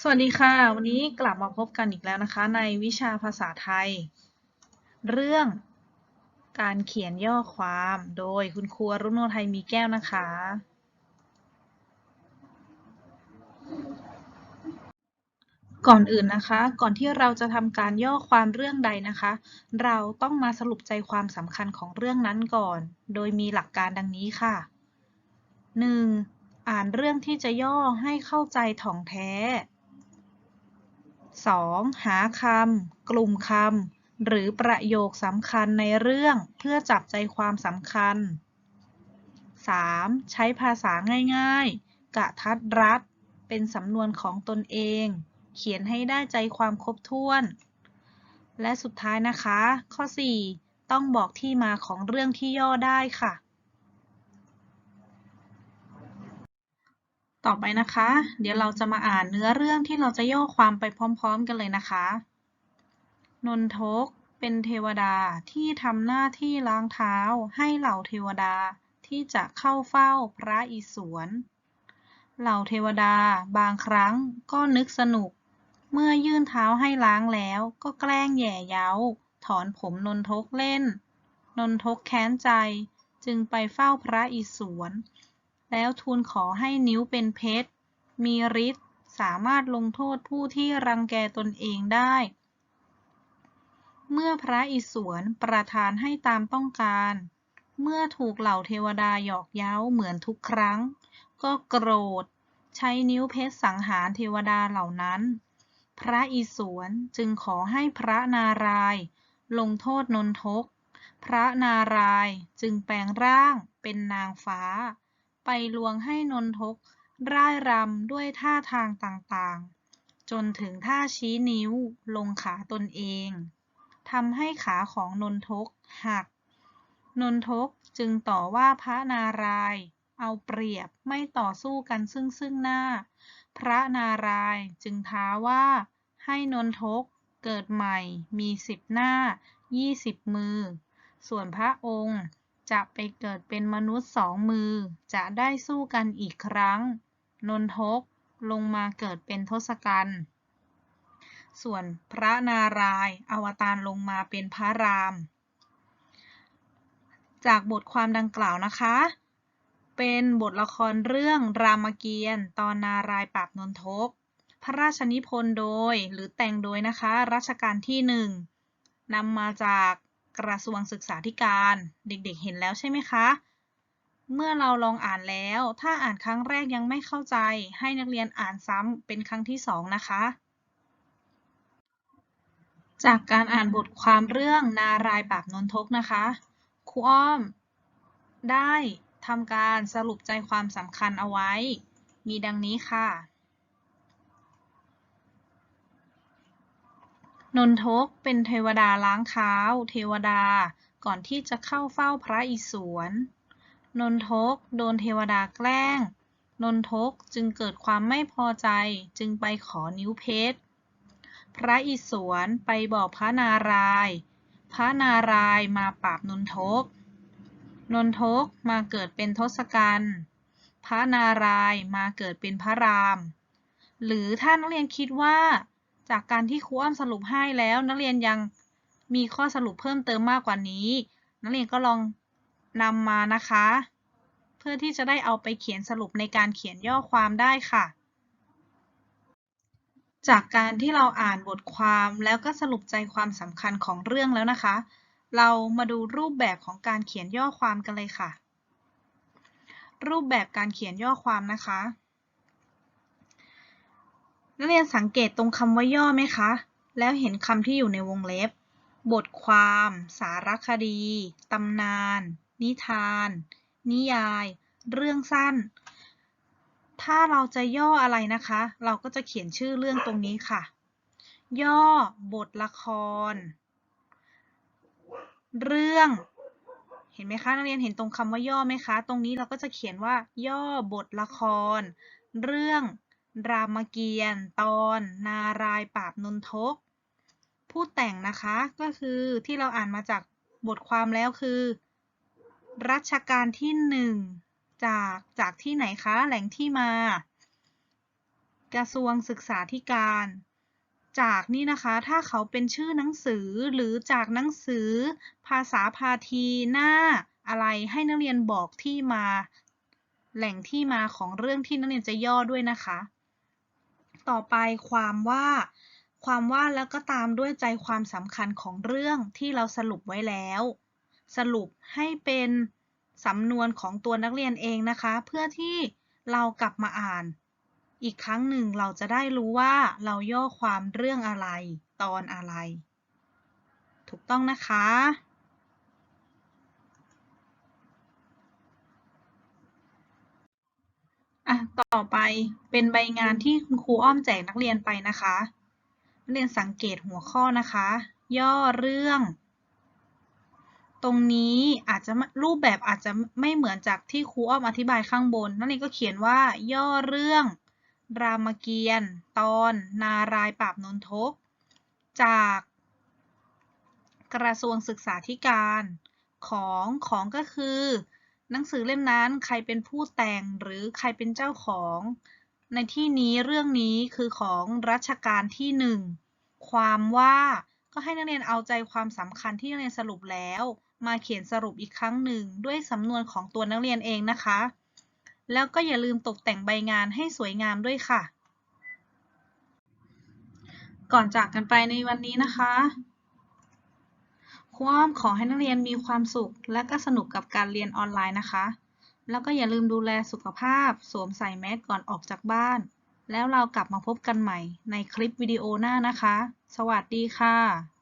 สวัสดีค่ะ วันนี้กลับมาพบกันอีกแล้วนะคะ ในวิชาภาษาไทย เรื่องการเขียนย่อความโดยคุณครูรุณโนไทยมีแก้วนะคะ ก่อนอื่นนะคะ ก่อนที่เราจะทำการย่อความเรื่องใดนะคะ เราต้องมาสรุปใจความสำคัญของเรื่องนั้นก่อน โดยมีหลักการดังนี้ค่ะ 1. อ่านเรื่องที่จะย่อให้เข้าใจถ่องแท้ 2. หาคำ กลุ่มคำ หรือประโยคสำคัญในเรื่องเพื่อจับใจความสำคัญ 3. ใช้ภาษาง่ายๆ กะทัดรัด เป็นสำนวนของตนเอง เขียนให้ได้ใจความครบถ้วน และสุดท้ายนะคะ ข้อ 4 ต้องบอกที่มาของเรื่องที่ย่อได้ค่ะ ต่อไปนะคะ เดี๋ยวเราจะมาอ่านเนื้อเรื่องที่เราจะย่อความไปพร้อมๆกันเลยนะคะ นนทกเป็นเทวดาที่ทำหน้าที่ล้างเท้าให้เหล่าเทวดาที่จะเข้าเฝ้าพระอิศวร เหล่าเทวดาบางครั้งก็นึกสนุก เมื่อยื่นเท้าให้ล้างแล้วก็แกล้งแย่เย้า ถอนผมนนทกเล่น นนทกแค้นใจจึงไปเฝ้าพระอิศวร แล้วทูลขอให้นิ้วเป็นเพชร มีฤทธิ์สามารถลงโทษผู้ที่รังแกตนเองได้ เมื่อพระอิศวรประทานให้ตามต้องการ เมื่อถูกเหล่าเทวดาหยอกเย้าเหมือนทุกครั้ง ก็โกรธ ใช้นิ้วเพชรสังหารเทวดาเหล่านั้น พระอิศวรจึงขอให้พระนารายณ์ลงโทษนนทก พระนารายณ์จึงแปลงร่างเป็นนางฟ้า ไปลวงให้นนทกร่ายรำด้วยท่าทางต่างๆ จนถึงท่าชี้นิ้วลงขาตนเองทำให้ขาของนนทกหัก นนทกจึงต่อว่าพระนารายณ์เอาเปรียบไม่ต่อสู้กันซึ่งซึ่งหน้า พระนารายณ์จึงท้าว่าให้นนทกเกิดใหม่มีสิบหน้ายี่สิบมือ ส่วนพระองค์ จะไปเกิดเป็นมนุษย์สองมือ จะได้สู้กันอีกครั้ง นนทกลงมาเกิดเป็นทศกัณฐ์ ส่วนพระนารายณ์อวตารลงมาเป็นพระราม จากบทความดังกล่าวนะคะ เป็นบทละครเรื่องรามเกียรติ์ตอนนารายณ์ปราบนนทก พระราชนิพนธ์โดยหรือแต่งโดยนะคะรัชกาลที่หนึ่งนำมาจาก กระทรวงศึกษาธิการ เด็กๆ เห็นแล้วใช่ไหมคะ เมื่อเราลองอ่านแล้ว ถ้าอ่านครั้งแรกยังไม่เข้าใจ ให้นักเรียนอ่านซ้ำเป็นครั้งที่สองนะคะ จากการอ่านบทความเรื่องนารายปาบนนทกนะคะ ครูอ้อม ได้ทำการสรุปใจความสำคัญเอาไว้ มีดังนี้ค่ะ นนทกเป็นเทวดาล้างเท้า เทวดาก่อนที่จะเข้าเฝ้าพระอิศวร นนทกโดนเทวดาแกล้ง นนทกจึงเกิดความไม่พอใจจึงไปขอนิ้วเพชร พระอิศวรไปบอกพระนารายณ์พระนารายณ์มาปราบนนทก นนทกมาเกิดเป็นทศกัณฐ์พระนารายณ์มาเกิดเป็นพระราม หรือถ้านักเรียนคิดว่า จากการที่ครูอ้อมสรุปให้แล้ว นักเรียนยังมีข้อสรุปเพิ่มเติมมากกว่านี้ นักเรียนก็ลองนำมานะคะ เพื่อที่จะได้เอาไปเขียนสรุปในการเขียนย่อความได้ค่ะ จากการที่เราอ่านบทความแล้วก็สรุปใจความสำคัญของเรื่องแล้วนะคะ เรามาดูรูปแบบของการเขียนย่อความกันเลยค่ะ รูปแบบการเขียนย่อความนะคะ นักเรียนสังเกตตรงคำว่าย่อไหมคะ แล้วเห็นคำที่อยู่ในวงเล็บ บทความ สารคดี ตำนาน นิทาน นิยาย เรื่องสั้น ถ้าเราจะย่ออะไรนะคะ เราก็จะเขียนชื่อเรื่องตรงนี้ค่ะ ย่อบทละคร เรื่องเห็นไหมคะนักเรียนเห็นตรงคำว่าย่อไหมคะ ตรงนี้เราก็จะเขียนว่า ย่อบทละคร เรื่อง รามเกียรติ์ตอนนารายณ์ปราบนนทก ผู้แต่งนะคะก็คือที่เราอ่านมาจากบทความแล้วคือ รัชกาลที่หนึ่งจากจากที่ไหนคะแหล่งที่มา กระทรวงศึกษาธิการ จากนี่นะคะถ้าเขาเป็นชื่อหนังสือหรือจากหนังสือ ภาษาพาทีหน้าอะไรให้นักเรียนบอกที่มา แหล่งที่มาของเรื่องที่นักเรียนจะย่อด้วยนะคะ ต่อไปความว่า ความว่าแล้วก็ตามด้วยใจความสำคัญของเรื่องที่เราสรุปไว้แล้ว สรุปให้เป็นสำนวนของตัวนักเรียนเองนะคะ เพื่อที่เรากลับมาอ่าน อีกครั้งหนึ่งเราจะได้รู้ว่าเราย่อความเรื่องอะไร ตอนอะไร ถูกต้องนะคะ อะต่อไปเป็นใบงานที่คุณครูอ้อมแจกนักเรียนไปนะคะนักเรียนสังเกตหัวข้อนะคะ ย่อเรื่อง ตรงนี้อาจจะรูปแบบอาจจะไม่เหมือนจากที่ครูอ้อมอธิบายข้างบนนักเรียนก็เขียนว่า ย่อเรื่อง รามเกียรติ์ตอน นารายปราบนนทก จาก กระทรวงศึกษาธิการของของก็คือ หนังสือเล่มนั้นใครเป็นผู้แต่งหรือใครเป็นเจ้าของ ในที่นี้เรื่องนี้คือของรัชกาลที่หนึ่งความว่าก็ให้นักเรียนเอาใจความสำคัญที่นักเรียนสรุปแล้ว มาเขียนสรุปอีกครั้งหนึ่ง ด้วยสำนวนของตัวนักเรียนเองนะคะ แล้วก็อย่าลืมตกแต่งใบงานให้สวยงามด้วยค่ะ ก่อนจากกันไปในวันนี้นะคะ ครูอ้อมขอให้นักเรียนมีความสุข และก็สนุกกับการเรียนออนไลน์นะคะ แล้วก็อย่าลืมดูแลสุขภาพ สวมใส่แมสก่อนออกจากบ้าน แล้วเรากลับมาพบกันใหม่ในคลิปวิดีโอหน้านะคะ สวัสดีค่ะ